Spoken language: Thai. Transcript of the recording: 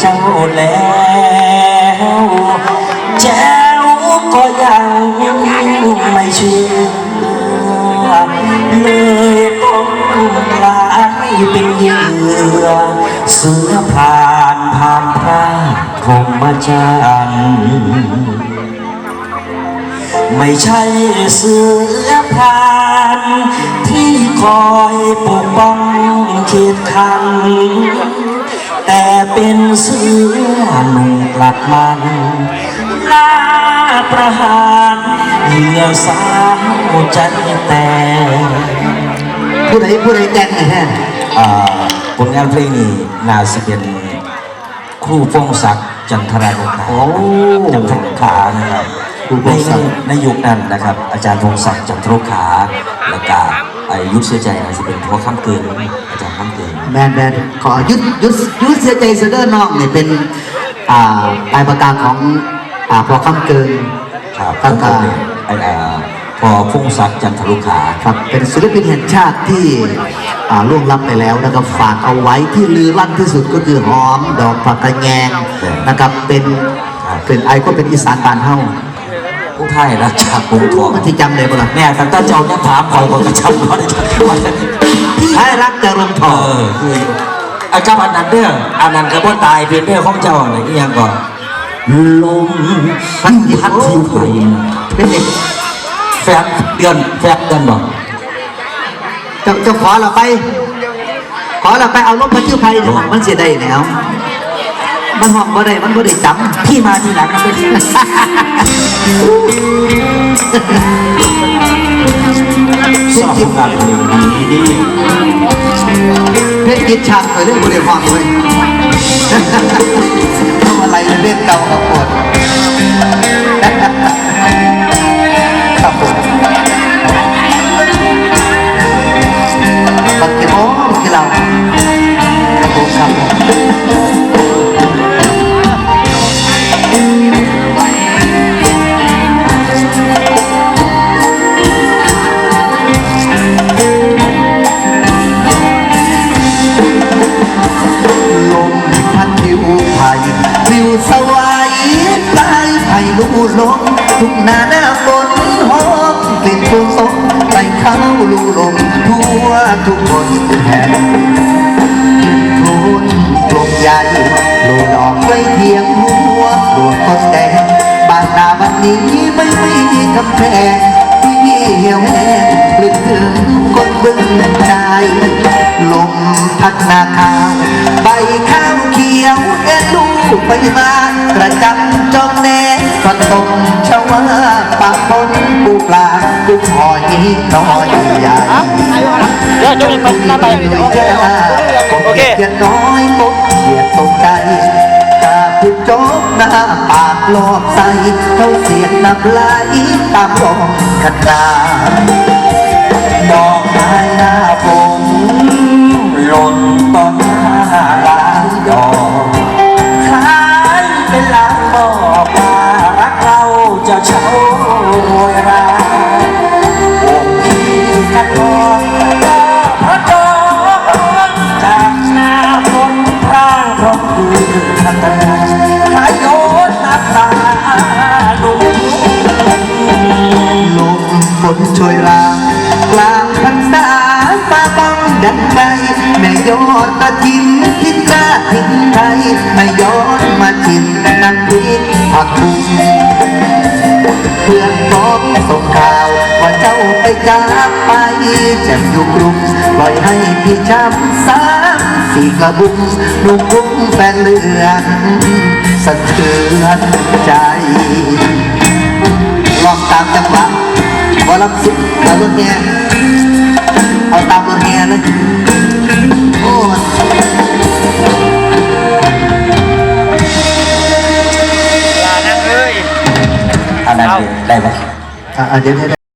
เจ้าแล้วแจ้วก็ยังไม่เชื่อเลยต้องกลายเป็นเหยื่อเสือผ่านผ่านพระพรหมจรรย์ไม่ใช่เสือพรานที่คอยปกป้องเขตคัน แต่เป็นเสือหนุ่มกลัดมันลาประหารเหยื่อสาวใจแต่ผู้ใดผู้ใดแต่งนี่ฮะอ่าผลงานเพลงนี้น่าจะเป็นครูฟงศักดิ์จันทรานุขาโอ้จันทรุขานะครับครูพในงศักดิ์ในยุคนั้นนะครับ อาจารย์พงศักดิ์จันทรุขาและกาไอายุเสียใจอาจจะเป็นพวกข้ามเกินอาจารย์ข้ามเกิน แมนแมนขอยุดยุดยุดเสียใจเสยเดอร์น้องนี่เป็นอ่าปลายประกาของอ่าพอคำเกินครับตั้งแต่ไอ้อ่าพอพงศักดิ์จันทรุขาครับเป็นศิลปินแห่งชาติที่อ่าล่วงลับไปแล้วนะครับฝากเอาไว้ที่ลือลั่นที่สุดก็คือหอมดอกผักกระแยงนะครับเป็นเป็นไอก็เป็นอีสานบานเฮาผู้ไทยรักจากวงทองมันที่จำได้ปะล่ะแน่แต่ถ้าเจ้าเนี่ยถามคอยบอกจะจำเขาได้ว่าไอ้รั กจะลงทเอองอคือไอ้กับอันนั้นเด้ออันนั้นก็บ่ตายเพียงเด้อของเจ้าเนี่ยอีหยังก่อนลมพัดพัดทิวไปเป็นเด็กแฟบเดือนแฟบเดือนบ่เจะจะขอเราไป ขอเราไปเอาลบพันชื่อไผ่เนี่ยมันเสียได้แล้วมันห้องบ่ได้มันบ่ได้จำพี่มาทีหลังนะเป็น ทีมงานเพลงนี้เพชรกิจฉักไปเรื่องบริวารเลย ลมพัดผิวไผ่วิวสวายปลายไผ่ลูลมทุกนาหน้าฝนหอมกลิ่นฟูตกไปเข้าลูลมทั่วทุกคนแห่งทุนกลมใหญ่ลูดอกไว้เทียงหัวโดนคนแดงบ้านนาวันนี้ไม่มีกำแพงที่เหี่ยวแห้งปลึกถึงคนบึงใจลมพัดนาคา ลูกไปมากระจับจองแนฝนตกชาวาปากฝนปูปลาปูหอยน้อยใหญ่เดี๋ยวจะมีปัญหาไปโอเคเกียน้อยปกเกียดตกใจกาผู้จกหน้าปากลอกใสเขาเสียดน้ำลายตามลองกันาดอกไม้หน้าฝนหล่นต้น ลุงลมฝนช่วยรางกลางพรรษาฟ้าบ้องดังไกลแม่ยอดตะทินทิศราทินไทยแม่ยอดมาทินน้ำพริกผักบุ้งเพื่อนพ้องสงข่าวว่า เจ้าไปจากไปแจ่มอยู่กรุงปล่อยให้พี่ช้ำสามสี่กระบุงลูกกุ้งแฟนเหลืองสะเทือนใจลองตามจังหวะวอลำสุดเอารถแห่เอาตามรถแห่เลยโอ้ยลานั่งเลยอันนั้นได้ไหมอะอะเดี๋ยวเดี๋ยว